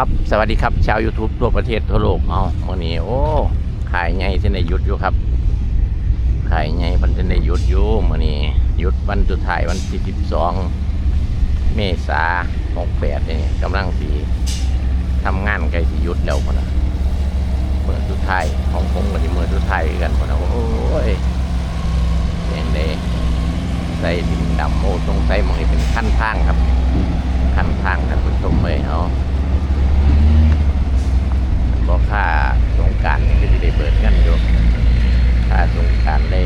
ครับ สวัสดีครับ ชาว YouTube ทั่วประเทศทั่วโลก เอาวันนี้ โอ้ ขายไงที่ในหยุดอยู่ครับ ขายไงมันที่ในหยุดอยู่วันนี้หยุดวันสุดท้ายวันที่สิบสองเมษาหกแปดนี่กำลังสีทำงานใกล้สิหยุดแล้วพอนะเมื่อสุดท้ายของผมกับที่เมื่อสุดท้ายกันพอนะโอ้ยเองเด้ใส่ดินดำโอ้ตรงใส่มองนี่เป็นขั้นทางครับขั้นทางท่านผู้ชมเลยเอาะ บอกค่าสงการนี่ก็จะได้เปิดกันอยู่ค่าสงการได้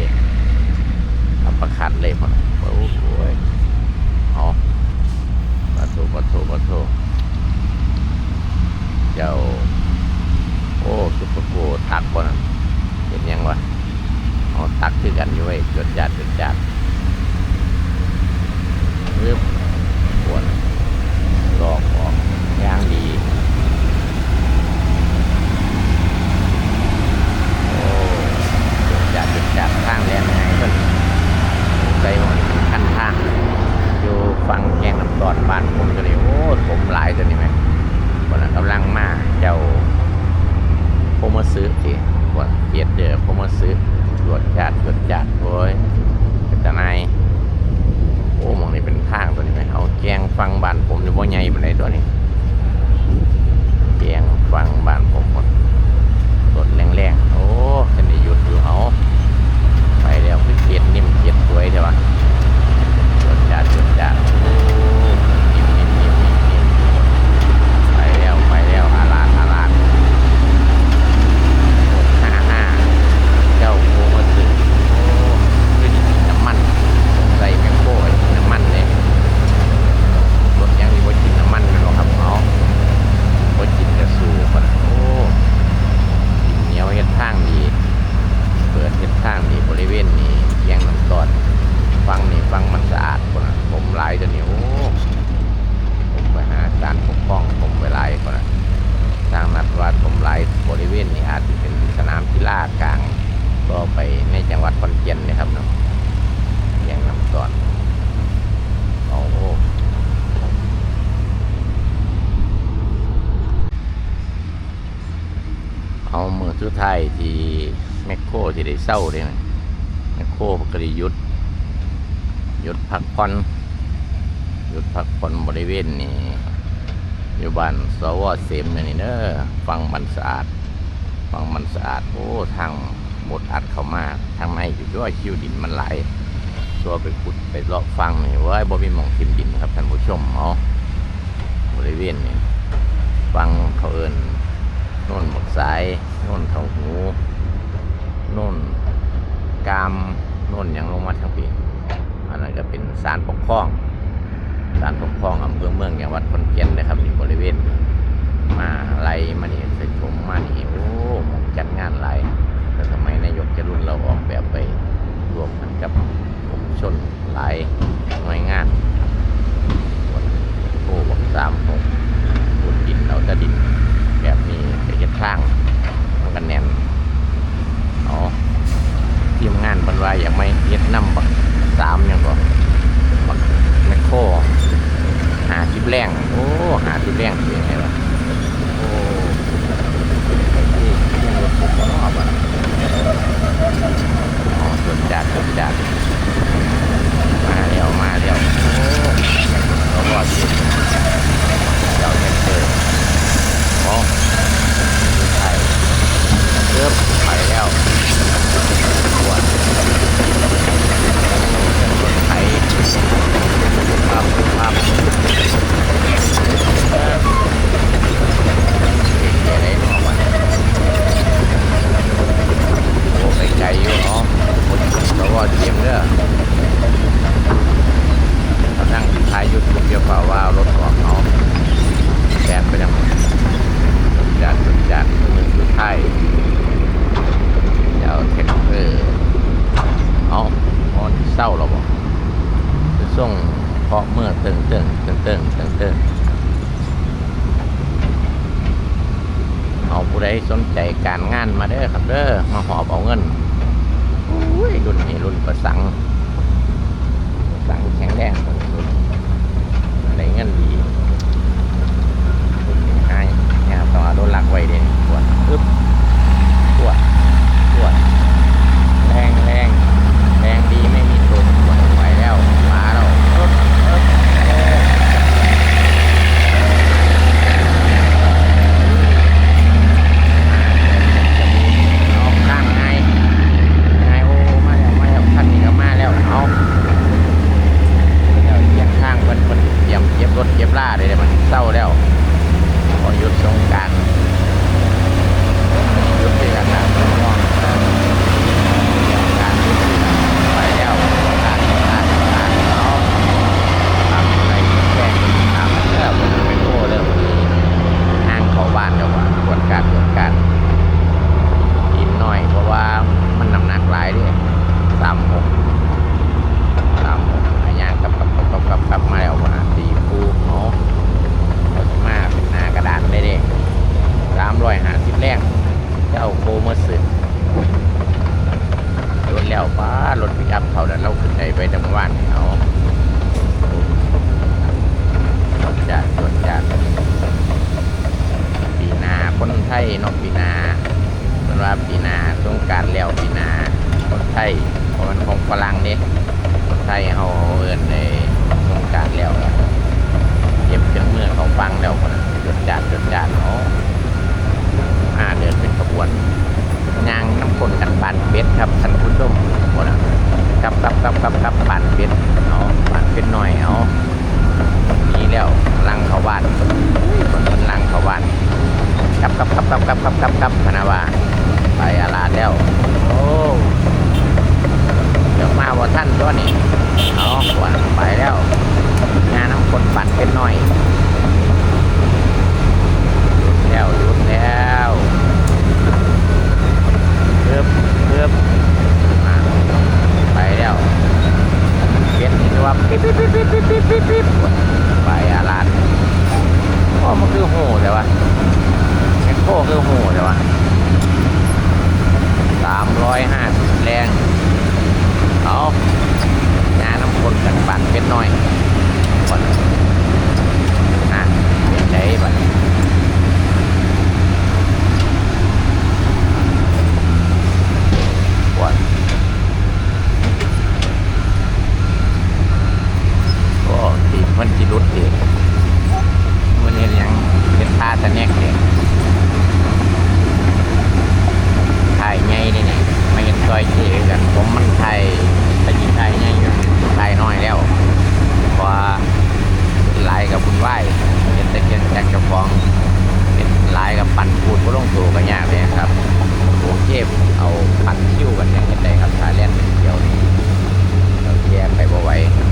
ทำประคันเลยพอนะโอ้โหยเอาปะโถปะโถปะโถเจ้าโอ้ซุปเปอร์โกตักบ่นเห็นยังวะเอาตักคือกันอยู่ไว้ยจดจัดจดจัดเรียบปวดลอกออกย่างดี โอ้จุด จัดจุดจัดข้างแรงไงเพิ่นใจมันเป็นขั้นทางอยู่ฟังแกงน้ำตอนบ้านผมก็เลยโอ้ผมหลายตัวนี้ไหมคนน่ะกำลังมาเจ้าโพมาซื้อสิว่าเกียดเดือโพมาซื้อตรวจจัดตรวจจัดโอ้ยเป็นตาในายโอ้มองนี่เป็นทางตัวนี้ไหมเอาแกงฟังบ้านผมอยู่บ่ใหญ่ปานใดตัวนี้แกงฟังบ้านผมหมดรถแรงๆโอ้จะได้หยุดอยู่เอาไปแล้วคือเกียดนิ่มเกียดสวยใช่ปะจดจัดจดจัดโอ้นิ่มนิ่มนิ่มนิ่มนิ่มไปแล้วไปแล้วอาลาดอาลาดหกห้าห้าเจ้าโคมาสึโอ้ขึ้นน้ำมัน ใส่แมคโครไอ้น้ำมันเนี่ยรถยังมีว่ากินน้ำมันไหมครับเอาว่ากินกระสูปะนะโอ้กินเหนียวเฮ็ดทางดี เปิดเฮ็ดทางดีบริเวณนี้แยงน้ำตอนฟังนี่ฟังมันสะอาดคนนะผมหลายตัวนี้โอ้ผมไปหาการปกป้องผมไปหลายคนนะทางนัดว่าผมหลายบริเวณนี้อาจจะเป็นสนามกีฬากลาง ก็ไปในจังหวัดขอนแก่นนะครับเนาะ แยงน้ำตอนโอ้โหเอา มือสุดท้ายที่แมคโครที่ได้เศร้าเลยนะแมคโครก็ได้ยุดยุดพักผ่อนยุดพักผ่อนบริเวณนี้อยู่บ้านสวเสมนี่เนอะฟังมันสะอาด ฟังมันสะอาด โอ้ทางหมดอัดเข้ามาทางในอยู่ด้วยคิวดินมันไหลตัวไปขุดไปเลาะฟังนี่ว่าบ่มีมองทิมดินครับท่านผู้ชมเอาบริเวณนี่ฟังเขาเอิน น่นหมกสายน่นเขาหูน่นกามน่นอย่างลงมาทางปีอันนั้นก็เป็นสารปกครองสารปกครองอำเภอเมืองจังหวัดขอนแก่นนะครับนี่บริเวณมาไลมานี่สชมมานี่โอ้มองจัดงานหลแต่สมัยนายกจะรุ่นเราออกแบบไปรวมกันกับผมชนหลายหน่วยงานโอ้บอกสามหกขุดดินเราจะดิน แบบนี้ไปเฮ็ดทางมันกันแน่นอ๋อทีมงานบรรวายอย่างไม่เฮ็ดน้ำบักสามยังก็บักแมคโครหาทิปแรงโอ้หาทิปแรงเป็นไงวะโอ้ที่ยังรถผมก็รอบอะอ๋อจดจัดจดจัดมาเร็วมาเร็วโอ้เราบอกอยู่เราเนี่ยเจอ โเงินโอ้ยรุ่นนี้รุ่นประสังสังแข็งแรงคนอะไรเงินดีหนนี้ให้เนี่ต่อโดนลักไว้เด่นปวด มอร์สึรถแล้วป้ารถปิกอัพเขาแล้วเราขึ้นไปไปดังว่านเอา โคคือโหแต่ว่าสามร้อยห้าสิบแรง เอางานน้ำคนกันปั่นเป็นน้อยก่อนอะเป็นใจบันก่อนก็ตีมันที่รุดเองมันเห็นยังเป็นท่าตะแนกเนี่ยถ่ายไงนี่นี่ไม่เห็นซอยเจกัน ผมมันไทยแต่ยิงไทยไงอยู่ไทยน้อยแล้วเพราะว่าหลายกับคุณไหวเห็นแต่เกียนแจกเจ้าของเห็นหลายกับปั่นปูดก็ลงตัวกันยากเลยครับโอเคเอาปั่นคิ้วกันยังเห็นได้ครับทายแลนด์เป็นเดียวนี่เราแยกไปบ่ไหว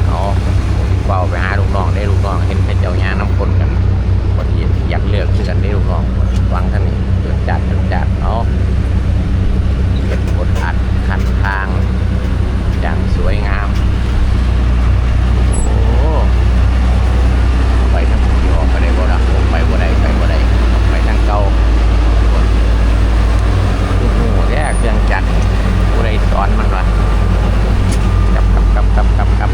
เอาเบาไปหาลูกน้องได้ลูกน้องเห็นแค่เจ้าย่างน้ำคนกันพอดีอยากเลือกคือกันได้ลูกน้องฟังท่านนี้เดือดจัดเดือดจัดเอา เป็นบนอัดคันทางอย่างสวยงาม โอ้ไปทางที่ออกไปได้บ่ละผมไปบ่ได้ไปบ่ได้ไปทางเก่าโอ้โหแรกเครื่องจักรผู้ใดสอนมันวะกับกับกับกับกับกับ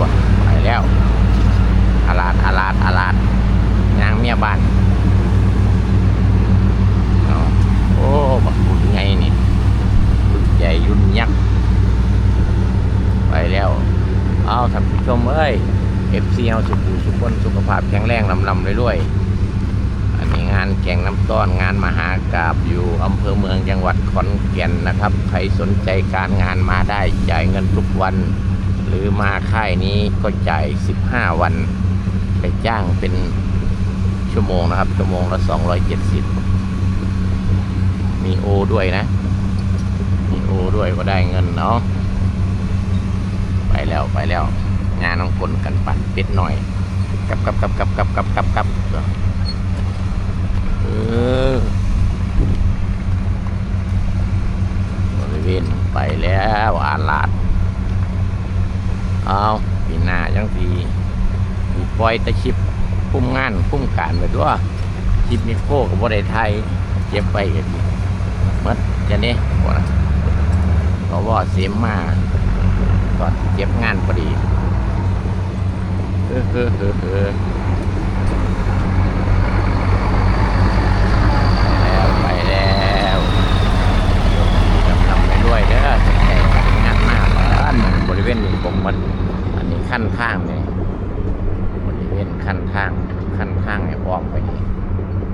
ว้าไปแล้วอาลาดอาลาดอาลาดยางเมียบ้าน เอาโอ้บักบุญไงนี่รุ่นใหญ่รุ่นยักษ์ไปแล้ว เอาท่านผู้ ชมเอ้ยเอฟซีเอาสุขุสุขคนสุขภาพแข็งแรงลำลำเลยด้วยๆอันนี้งานแข่งน้ำต้อนงานมหากราบอยู่อำเภอเมืองจังหวัดขอนแก่นนะครับ ใครสนใจการงานมาได้จ่ายเงินทุกวัน หรือมาค่ายนี้ก็จ่าย 15 วัน ไปจ้างเป็นชั่วโมงนะครับ ชั่วโมงละ 270 มีโอด้วยนะ มีโอด้วยก็ได้เงินเนาะไปแล้วไปแล้ว งานน้องคนกันปั่นเป็ดหน่อยกับกับกับกับกับกับกับกับเออบริเวณไปแล้วอาลาดเอาปีหน้าจังทีมีปล่อยตะชิปพุ่มงานพุ่มการไปด้วยชิปนิโคกับบ่ได้ไทยเจ็บไปกันมื่อจะนี้บ่นเพราะว่าเสียมมาตอนเจ็บงานพอดี เออเออเออเออแล้วไปแล้วกำลังไปด้วยเด้อแต่งานมากอันบริเวณนี้ผมมันอันนี้ขั้นข้างเนี่ยบริเวณขั้นข้างขั้นข้างเนี่ยอ้อมไปนี่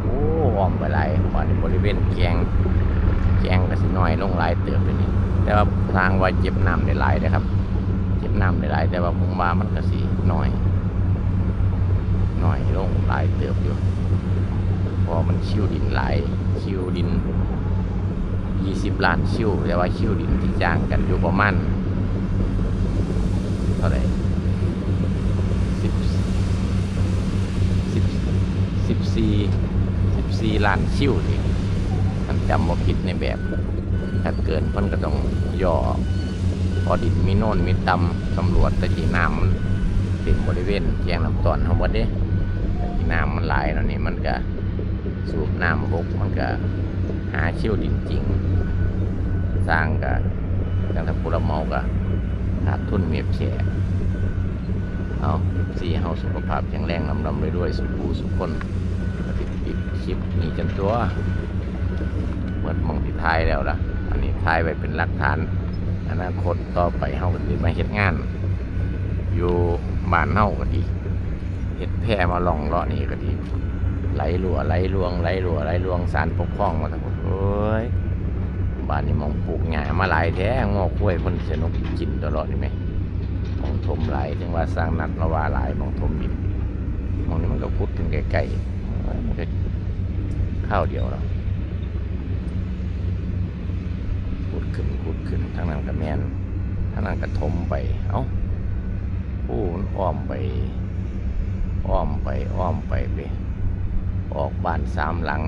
โอ้อ้อมไปหลายว่าในบริเวณแกงแกงก็สิน้อยลงหลายเติบไปนี่แต่ว่าทางว่าเจ็บน้ำได้หลายนะครับ เจ็บน้ำได้หลายแต่ว่าผมว่ามันก็สิน้อย ลายเติบอยู่พอมันชิวดินหลายชิวดินยี่สิบล้านชิวแต่ว่าชิวดินที่จ้างกันอยู่ประมาณเท่าไหร่สิบสิบสิบสี่สิบสี่ล้านชิวสิท่านจำบ่ผิดในแบบถ้าเกินเพิ่นก็ต้องย่อพอดินมีโน่นมีตำตำรวจตะกี้น้ำมันเต็มบริเวณแยงลำตอนทั้งหมดเด้ น้ำมันไหลแล้วนี่มันก็สูบน้ำบกมันก็หาเชี่ยวดินจริง สร้างก็จังถ้าผู้รับเมาก็ขาดทุนเมียบแฉเอาสีเฮาสุขภาพแข็งแรงลำลำเลยด้วยสุขูสุขคนปฏิบัติคลิปนี้จนตัวเหมือนมองที่ท้ายแล้วล่ะ อันนี้ท้ายไว้เป็นหลักฐาน อนาคตต่อไปเฮาก็สิมาเฮ็ดงาน อยู่บ้านเฮาก็ดี เฮ็ดแพร่มาล่องเลาะนี่ก็ดี ไหลรัวไหลลวงไหลรัวไหลลวงสารปกครองมาทั้งหมดเอ้ยบ้านนี้มองปลูกหญ้ามาหลายแท้งอกกล้วยเพิ่นสนุกกินตลอดนี่ไหมมองถมหลายถึงว่าสร้างนัดมาว่าหลายมองถมดินมองนี้มันก็พุดถึงไกลๆมันก็ข้าวเดียวเนาะขุดขึ้นขุดขึ้นทางนั้นก็แมนทางนั้นก็ถมไป เอ้าผู้นอ้อมไป อ้อมไปอ้อมไปไปออกบ้านสามหลัง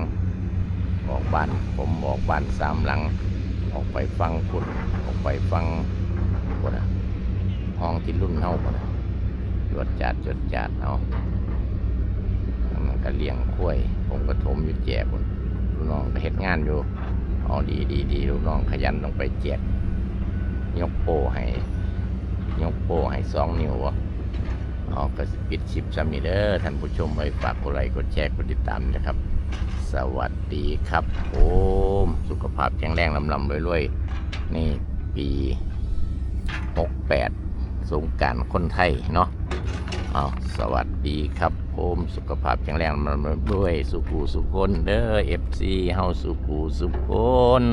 ออกบ้านผมออกบ้านสามหลัง ออกไปฟังคุณออกไปฟังคนอะห้องที่รุ่นเฮาคนอะจดจัดจดจัดเอาทางนั้นก็เลี้ยงกล้วย ผมก็ถมอยู่แจกลูกน้องก็เฮ็ดงานอยู่อ๋อดีดีดีลูกน้องขยันลงไปเจ็ดยกโป้ให้ ยกโป้ให้สองนิ้ววะ ออก็สิปิดชิปซ้ำนี่เด้อท่านผู้ชมไว้ฝากกดไลค์กดแชร์กดติดตามนะครับ สวัสดีครับโอมสุขภาพแข็งแรงลำลำรวยๆ นี่ปีหกแปดสงการคนไทยเนาะอาสวัสดีครับผมสุขภาพแข็งแรงลำลำด้วยสุขูสุขคนเด้อเอฟซีเฮาสุขูสุขคน